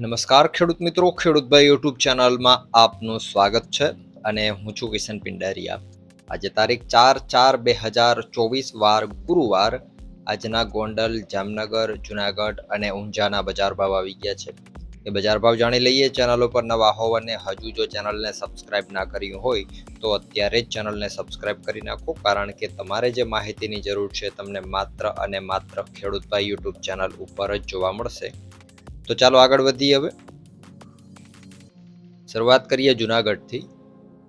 નમસ્કાર ખેડૂત મિત્રો ખેડૂતભાઈ યુટ્યુબ ચેનલમાં આપનું સ્વાગત છે અને હું છું કિશન પિંડારિયા. આજે તારીખ ચાર ચાર બે હજાર ચોવીસ વાર ગુરુવાર આજના ગોંડલ, જામનગર, જુનાગઢ અને ઊંઝાના બજાર ભાવ આવી ગયા છે. એ બજાર ભાવ જાણી લઈએ, ચેનલ ઉપર નવા હોવ અને હજુ જો ચેનલને સબસ્ક્રાઇબ ના કર્યું હોય, તો અત્યારે જ ચેનલને સબસ્ક્રાઇબ કરી નાખો, કારણ કે તમારે જે માહિતીની જરૂર છે તમને માત્ર અને માત્ર ખેડૂતભાઈ યુટ્યુબ ચેનલ ઉપર જ જોવા મળશે. તો ચાલો આગળ વધીએ હવે. શરૂઆત કરીએ જુનાગઢથી.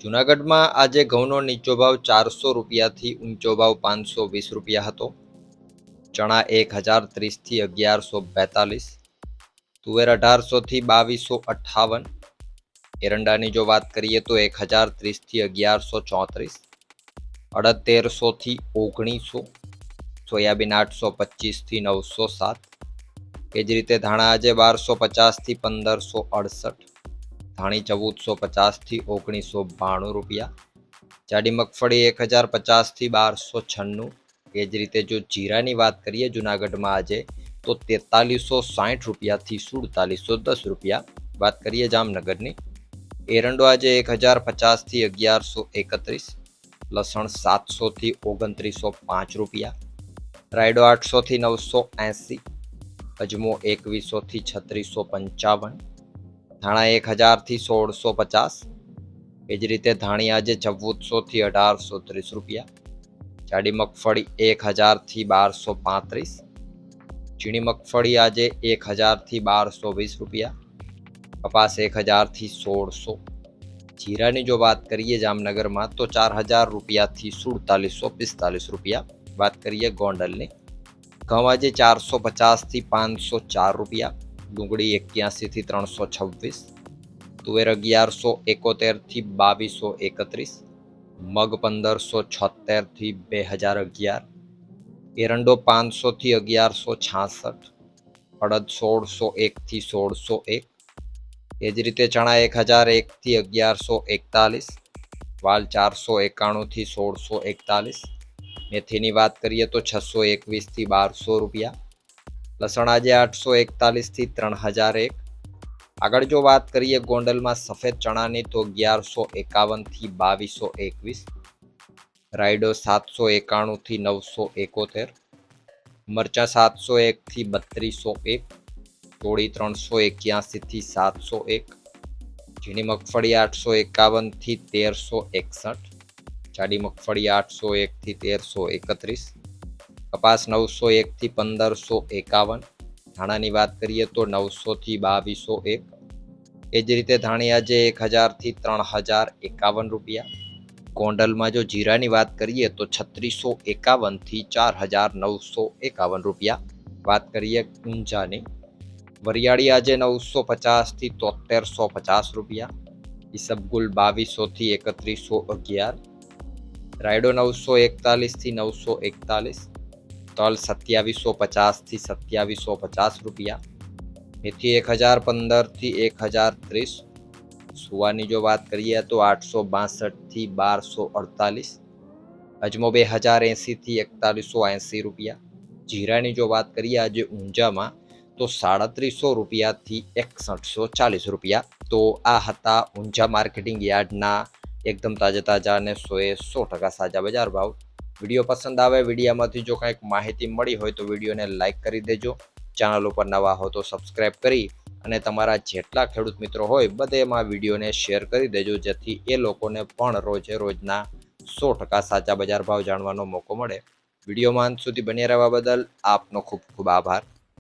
જુનાગઢમાં આજે ઘઉંનો નીચો ભાવ ચારસો રૂપિયાથી ઊંચો ભાવ પાંચસો વીસ રૂપિયા હતો. ચણા એક હજાર ત્રીસથી અગિયારસો બેતાલીસ. તુવેર અઢારસોથી બાવીસો અઠ્ઠાવન એરંડાની જો વાત કરીએ તો એક હજાર ત્રીસથી અગિયારસો ચોત્રીસ. અડતેરસોથી ઓગણીસો. સોયાબીન આઠસો પચીસથી નવસો સાત. એ જ રીતે ધાણા આજે બારસો પચાસથી પંદરસો અડસઠ. ધાણી ચૌદસો પચાસથી ઓગણીસો બાણું રૂપિયા. જાડી મગફળી એક હજાર પચાસથી બારસો છન્નું. એ જ રીતે જો જીરાની વાત કરીએ જુનાગઢમાં આજે, તો તેતાલીસો સાઠ રૂપિયાથી સુડતાલીસો દસ રૂપિયા. વાત કરીએ જામનગરની, એરંડો આજે એક હજાર પચાસથી અગિયારસો એકત્રીસ. લસણ સાતસોથી ઓગણત્રીસો પાંચ રૂપિયા. રાયડો આઠસોથી નવસો એંસી. અજમો એકવીસોથી છત્રીસો પંચાવન, ધાણા એક હજારથી સોળસો પચાસ એ જ રીતે ધાણી આજે ચૌદસોથી અઢારસો ત્રીસ રૂપિયા, જાડી મગફળી એક હજારથી બારસો પાંત્રીસ, ઝીણી મગફળી આજે એક હજારથી બારસો વીસ રૂપિયા, કપાસ એક હજારથી સોળસો, જીરાની જો વાત કરીએ જામનગરમાં તો ચાર હજાર રૂપિયાથી સુડતાલીસો પિસ્તાલીસ રૂપિયા, વાત કરીએ ગોંડલની ઘઉં આજે ચારસો પચાસથી પાંચસો ચાર રૂપિયા, ડુંગળી એક્યાસીથી ત્રણસો છવ્વીસ, તુવેર અગિયારસો એકોતેરથી બાવીસો એકત્રીસ, મગ પંદરસો છોતેરથી બે હજાર અગિયાર, એરંડો પાંચસોથી અગિયારસો છાસઠ, અડદ સોળસો એકથી સોળસો એક, એ જ રીતે ચણા એક હજાર એકથી અગિયારસો એકતાલીસ, વાલ ચારસો એકાણુંથી સોળસો એકતાલીસ મેથીની વાત કરીએ તો છસો એકવીસથી બારસો રૂપિયા. લસણ આજે આઠસો એકતાલીસથી ત્રણ હજાર એક. આગળ જો વાત કરીએ ગોંડલમાં સફેદ ચણાની તો અગિયારસો એકાવનથી બાવીસો એકવીસ. રાયડો સાતસો એકાણુંથી નવસો એકોતેર. મરચાં સાતસો એકથી બત્રીસો એક. ચોળી ત્રણસો એક્યાસીથી સાતસો એક. ઝીણી મગફળી આઠસો એકાવનથી તેરસો એકસઠ. જાડી મગફળી આઠસો એકથી તેરસો એકત્રીસ, કપાસ નવસો એકથી પંદરસો એકાવન, ધાણાની વાત કરીએ તો નવસોથી બાવીસો એક. એ જ રીતે ધાણી આજે એક હજારથી ત્રણ હજાર એકાવન રૂપિયા. ગોંડલમાં જો જીરાની વાત કરીએ તો છત્રીસો એકાવનથી ચાર હજાર નવસો એકાવન રૂપિયા. વાત કરીએ ઊંઝાની વરિયાળી આજે નવસો પચાસથી તોતેરસો પચાસ રૂપિયા. ઈસબગુલ બાવીસોથી એકત્રીસો અગિયાર. રાયડો નવસો એકતાલીસથી નવસો એકતાલીસ, તલ સત્યાવીસો પચાસથી સત્યાવીસો પચાસ રૂપિયા, મેથી એક હજાર પંદરથી એક હજાર ત્રીસ, સુવાની જો વાત કરીએ તો આઠસો બાસઠથી બારસો અડતાલીસ, અજમો બે હજાર એંસીથી એકતાલીસો એંસી રૂપિયા, જીરાની જો વાત કરીએ આજે ઊંઝામાં તો સાડત્રીસો રૂપિયાથી એકસઠસો ચાલીસ રૂપિયા, તો આ હતા ઊંઝા માર્કેટિંગ યાર્ડના એકદમ તાજા તાજા અને સોએ સો ટકા સાજા બજાર ભાવ. વીડિયો પસંદ આવે, વિડીયામાંથી જો કંઈક માહિતી મળી હોય તો વિડીયોને લાઇક કરી દેજો. ચેનલ ઉપર નવા હો તો સબસ્ક્રાઇબ કરી અને તમારા જેટલા ખેડૂત મિત્રો હોય બધેમાં વિડીયોને શેર કરી દેજો, જેથી એ લોકોને પણ રોજે રોજના સો ટકા સાચા બજાર ભાવ જાણવાનો મોકો મળે. વિડીયોમાં અંત સુધી બન્યા રહેવા બદલ આપનો ખૂબ ખૂબ આભાર.